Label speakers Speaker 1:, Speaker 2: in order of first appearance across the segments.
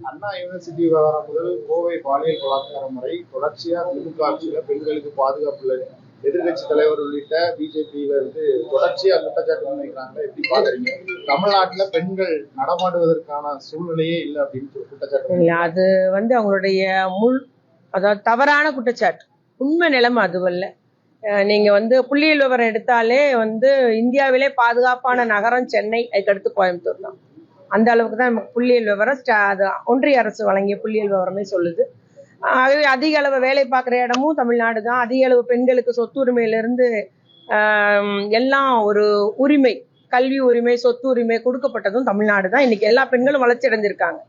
Speaker 1: அண்ணா university விவகாரம் முதல் கோவை பாலியல் பலாத்காரம் வரை தொடர்ச்சியா திமுக ஆட்சியில பெண்களுக்கு பாதுகாப்பு இல்லை. எதிர்கட்சி தலைவர் உள்ளிட்ட பிஜேபியில இருந்து தொடர்ச்சியா குற்றச்சாட்டு முன்வைக்கிறாங்க எப்படி பாக்குறீங்க? தமிழ்நாட்டுல பெண்கள் நடமாடுவதற்கான சூழ்நிலையே இல்லை அப்படின்னு குற்றச்சாட்டு
Speaker 2: அது வந்து அவங்களுடைய முள் அதாவது தவறான குற்றச்சாட்டு. உண்மை நிலைமை அதுவல்ல. அஹ் நீங்க வந்து புள்ளியல் விவரம் எடுத்தாலே வந்து இந்தியாவிலே பாதுகாப்பான நகரம் சென்னை அதுக்கடுத்து கோயம்புத்தூர் தான். அந்த அளவுக்கு தான் நமக்கு புள்ளியியல் விவரம் ஸ்டா- அது ஒன்றிய அரசு வழங்கிய புள்ளியியல் விவரமே சொல்லுது. ஆகவே அதிக அளவு வேலை பார்க்குற இடமும் தமிழ்நாடு தான். அதிக அளவு பெண்களுக்கு சொத்துரிமையிலிருந்து ஆம், எல்லாம் ஒரு உரிமை கல்வி உரிமை சொத்து உரிமை கொடுக்கப்பட்டதும் தமிழ்நாடு தான். இன்னைக்கு எல்லா பெண்களும் வளர்ச்சி அடைஞ்சிருக்காங்க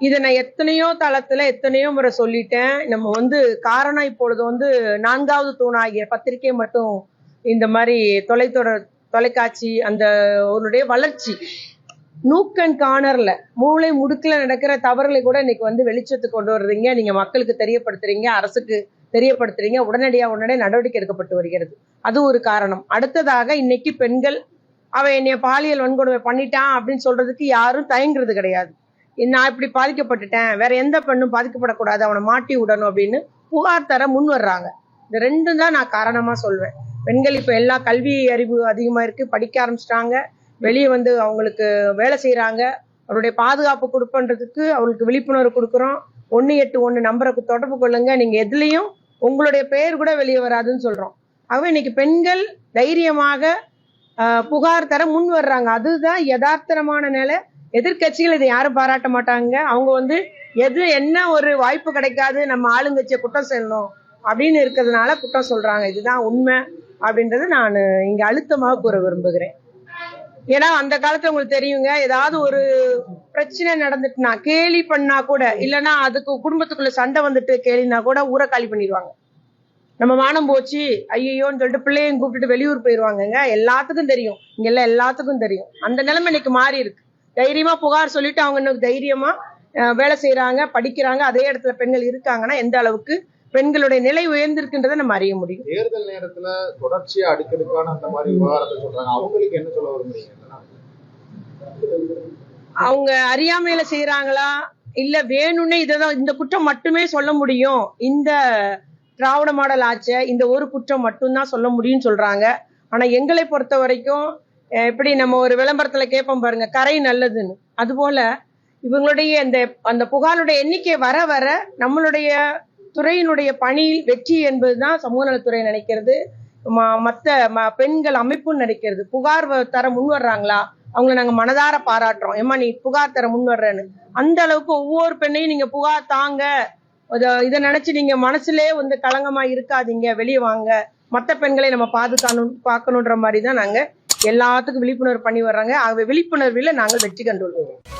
Speaker 2: இதை நான் எத்தனையோ தளத்துல எத்தனையோ முறை சொல்லிட்டேன். நம்ம வந்து காரணம் இப்பொழுது வந்து நான்காவது தூணாகிய பத்திரிகை மட்டும் இந்த மாதிரி தொலைத்தொடர் தொலைக்காட்சி அந்த அவருடைய வளர்ச்சி நூக்கன் கார்னர்ல மூளை முடுக்கில் நடக்கிற தவறுகளை கூட இன்னைக்கு வந்து வெளிச்சத்துக்கு கொண்டு வர்றீங்க. நீங்க மக்களுக்கு தெரியப்படுத்துறீங்க அரசுக்கு தெரியப்படுத்துறீங்க. உடனடியாக உடனே நடவடிக்கை எடுக்கப்பட்டு வருகிறது. அது ஒரு காரணம். அடுத்ததாக இன்னைக்கு பெண்கள் அவன் என்னைய பாலியல் வன்கொடுமை பண்ணிட்டான் அப்படின்னு சொல்றதுக்கு யாரும் தயங்குறது கிடையாது. நான் இப்படி பாதிக்கப்பட்டுட்டேன். வேற எந்த பெண்ணும் பாதிக்கப்படக்கூடாது. அவனை மாட்டி விடணும் அப்படின்னு புகார் தர முன் வர்றாங்க. இந்த ரெண்டும் தான் நான் காரணமா சொல்வேன். பெண்கள் இப்ப எல்லா கல்வி அறிவு அதிகமா இருக்கு. படிக்க ஆரம்பிச்சிட்டாங்க. வெளியே வந்து அவங்களுக்கு வேலை செய்கிறாங்க அவருடைய பாதுகாப்பு கொடுப்பன்றதுக்கு அவங்களுக்கு விழிப்புணர்வு கொடுக்குறோம். ஒன்று எட்டு ஒன்று நம்பருக்கு தொடர்பு கொள்ளுங்க. நீங்கள் எதுலேயும் உங்களுடைய பெயர் கூட வெளியே வராதுன்னு சொல்கிறோம் ஆகவே இன்னைக்கு பெண்கள் தைரியமாக புகார் தர முன் வர்றாங்க. அதுதான் யதார்த்தமான நிலை. எதிர்க்கட்சிகள் இதை யாரும் பாராட்ட மாட்டாங்க. அவங்க வந்து எது என்ன ஒரு வாய்ப்பு கிடைக்காது நம்ம ஆளுங்கட்சியை குற்றம் செல்லணும் அப்படின்னு இருக்கிறதுனால குற்றம் சொல்றாங்க. இதுதான் உண்மை அப்படின்றது நான் இங்க அழுத்தமாக கூற விரும்புகிறேன். ஏன்னா அந்த காலத்துல உங்களுக்கு தெரியுங்க ஏதாவது ஒரு பிரச்சனை நடந்துட்டுனா கேலி பண்ணா கூட இல்லைன்னா அதுக்கு குடும்பத்துக்குள்ள சண்டை வந்துட்டு கேலினா கூட ஊரை காலி பண்ணிடுவாங்க. நம்ம மானம் போச்சு ஐயோன்னு சொல்லிட்டு பிள்ளையும் கூப்பிட்டுட்டு வெளியூர் போயிடுவாங்கங்க எல்லாத்துக்கும் தெரியும். இங்க எல்லாம் எல்லாத்துக்கும் தெரியும். அந்த நிலைமை இன்னைக்கு மாறி இருக்கு. தைரியமா புகார் சொல்லிட்டு அவங்க இன்னும் தைரியமா வேலை செய்யறாங்க படிக்கிறாங்க அதே இடத்துல பெண்கள் இருக்காங்கன்னா எந்த அளவுக்கு பெண்களுடைய நிலை உயர்ந்திருக்குன்றதை நம்ம அறிய முடியும்.
Speaker 1: தேர்தல் நேரத்துல தொடர்ச்சியா அடுக்கடுக்கான அந்த மாதிரி விவகாரத்தை சொல்றாங்க. அவங்களுக்கு என்ன சொல்ல விரும்புறீங்க?
Speaker 2: அவங்க அறியாமையில செய்யறாங்களா இல்ல வேணும்னே இததான் இந்த குற்றம் மட்டுமே சொல்ல முடியும். இந்த திராவிட மாடல் ஆட்சிய இந்த ஒரு குற்றம் மட்டும்தான் சொல்ல முடியும்னு சொல்றாங்க. ஆனா எங்களை பொறுத்த வரைக்கும் எப்படி நம்ம ஒரு விளம்பரத்துல கேட்போம் பாருங்க கரை நல்லதுன்னு. அதுபோல இவங்களுடைய இந்த அந்த புகாருடைய எண்ணிக்கை வர வர நம்மளுடைய துறையினுடைய பணியில் வெற்றி என்பதுதான் சமூக நலத்துறை நினைக்கிறது. ம- ம- பெண்கள் அமைப்புன்னு நினைக்கிறது. புகார் வ- தர முன் வர்றாங்களா? அவங்கள நாங்கள் மனதார பாராட்டுறோம். ஏமா நீ புகார் தர முன் வர்றேன்னு. அந்த அளவுக்கு ஒவ்வொரு பெண்ணையும் நீங்க புகார் தாங்க. இதை நினைச்சு நீங்க மனசுலே வந்து களங்கமா இருக்காதீங்க. வெளியே வாங்க. மற்ற பெண்களை நம்ம பாதுகாக்கணும் பார்க்கணுன்ற மாதிரி தான் நாங்க எல்லாத்துக்கும் விழிப்புணர்வு பண்ணி வர்றாங்க. ஆகவே விழிப்புணர்வில் நாங்கள் வெற்றி கண்டுள்ளோம்